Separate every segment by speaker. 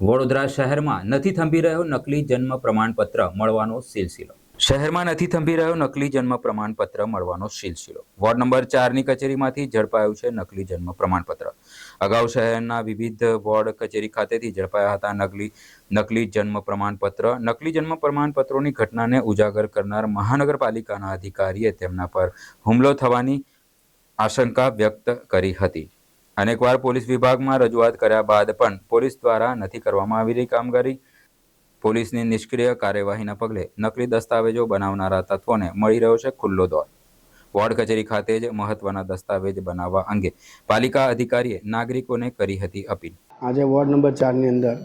Speaker 1: વડોદરા શહેરમાં નથી થંભી રહ્યો નકલી જન્મ પ્રમાણપત્ર મળવાનો સિલસિલો. શહેરમાં નથી થંભી રહ્યો નકલી જન્મ પ્રમાણપત્ર મળવાનો સિલસિલો. વોર્ડ નંબર ચારની કચેરીમાંથી ઝડપાયું છે નકલી જન્મ પ્રમાણપત્ર. અગાઉ શહેરના વિવિધ વોર્ડ કચેરી ખાતેથી ઝડપાયા હતા નકલી નકલી જન્મ પ્રમાણપત્ર. નકલી જન્મ પ્રમાણપત્રોની ઘટનાને ઉજાગર કરનાર મહાનગરપાલિકાના અધિકારીએ તેમના પર હુમલો થવાની આશંકા વ્યક્ત કરી હતી. અનેકવાર પોલીસ વિભાગમાં રજૂઆત કર્યા બાદ પણ પોલીસ દ્વારા નથી કરવામાં આવી રહી કામગીરી. પોલીસની નિષ્ક્રિય કાર્યવાહીના પગલે નકલી દસ્તાવેજો બનાવનારા તત્વોને મળી રહ્યો છે ખુલ્લો દોર. વોર્ડ કચેરી ખાતે જ મહત્વના દસ્તાવેજ બનાવવા અંગે પાલિકા અધિકારીએ નાગરિકોને કરી હતી અપીલ.
Speaker 2: આજે વોર્ડ નંબર ચારની અંદર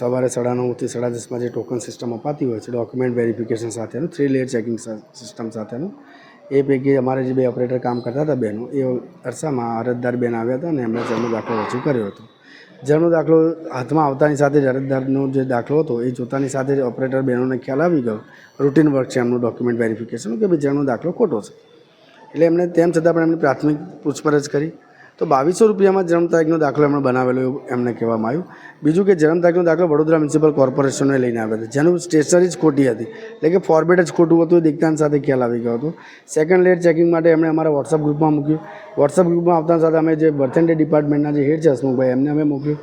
Speaker 2: સવારે સાડા નવથી સાડા દસમાં જે ટોકન સિસ્ટમ અપાતી હોય છે, ડોક્યુમેન્ટ વેરિફિકેશન સાથેનું, થ્રી લેયર ચેકિંગ સિસ્ટમ સાથેનું એ પૈકી અમારે જે બે ઓપરેટર કામ કરતા હતા બહેનો, એ અરસામાં અરજદાર બેન આવ્યા હતા અને એમણે જન્મ દાખલો રજૂ કર્યો હતો. જન્મ દાખલો હાથમાં આવતાની સાથે જ અરજદારનો જે દાખલો હતો, એ જોતાની સાથે જ ઓપરેટર બહેનોને ખ્યાલ આવી ગયો. રૂટીન વર્ક છે એમનું ડોક્યુમેન્ટ વેરિફિકેશન કે ભાઈ જન્મ દાખલો ખોટો છે. એટલે એમણે તેમ છતાં પણ એમની પ્રાથમિક પૂછપરછ કરી. તો બાવીસો રૂપિયામાં જન્મ તારીખનો દાખલો એમણે બનાવેલો એમને કહેવામાં આવ્યું. બીજું કે જન્મ તારીખનો દાખલો વડોદરા મ્યુનિસિપલ કોર્પોરેશનને લઈને આવ્યો હતો, જેનું સ્ટેશનરી જ ખોટી હતી. એટલે કે ફોર્મેટ જ ખોટું હતું, એ દીકતાન સાથે ખ્યાલ આવી ગયો હતો. સેકન્ડ લેટ ચેકિંગ માટે એમણે અમારા વોટ્સઅપ ગ્રુપમાં મૂક્યું. વોટ્સઅપ ગ્રુપમાં આવતા સાથે અમે જે બર્થ ડે ડિપાર્ટમેન્ટના જે હેડ છે, હસમુખભાઈ, એમને અમે મોકલ્યું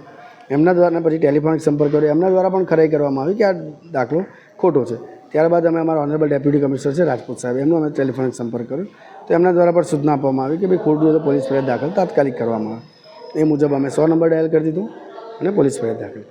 Speaker 2: એમના દ્વારા પછી ટેલિફોનિક સંપર્ક કર્યો. એમના દ્વારા પણ ખરાઈ કરવામાં આવી કે આ દાખલો ખોટો છે. ત્યારબાદ અમે અમારા ઓનરેબલ ડેપ્યુટી કમિશનર છે, રાજપૂત સાહેબ એમનો અમે ટેલિફોનિક સંપર્ક કર્યો તો એમના દ્વારા પણ સૂચના આપવામાં આવી કે ભાઈ ખોટું તો પોલીસ ફરિયાદ દાખલ તાત્કાલિક કરવામાં આવે એ મુજબ અમે સો નંબર ડાયલ કરી દીધું અને પોલીસ ફરિયાદ દાખલ.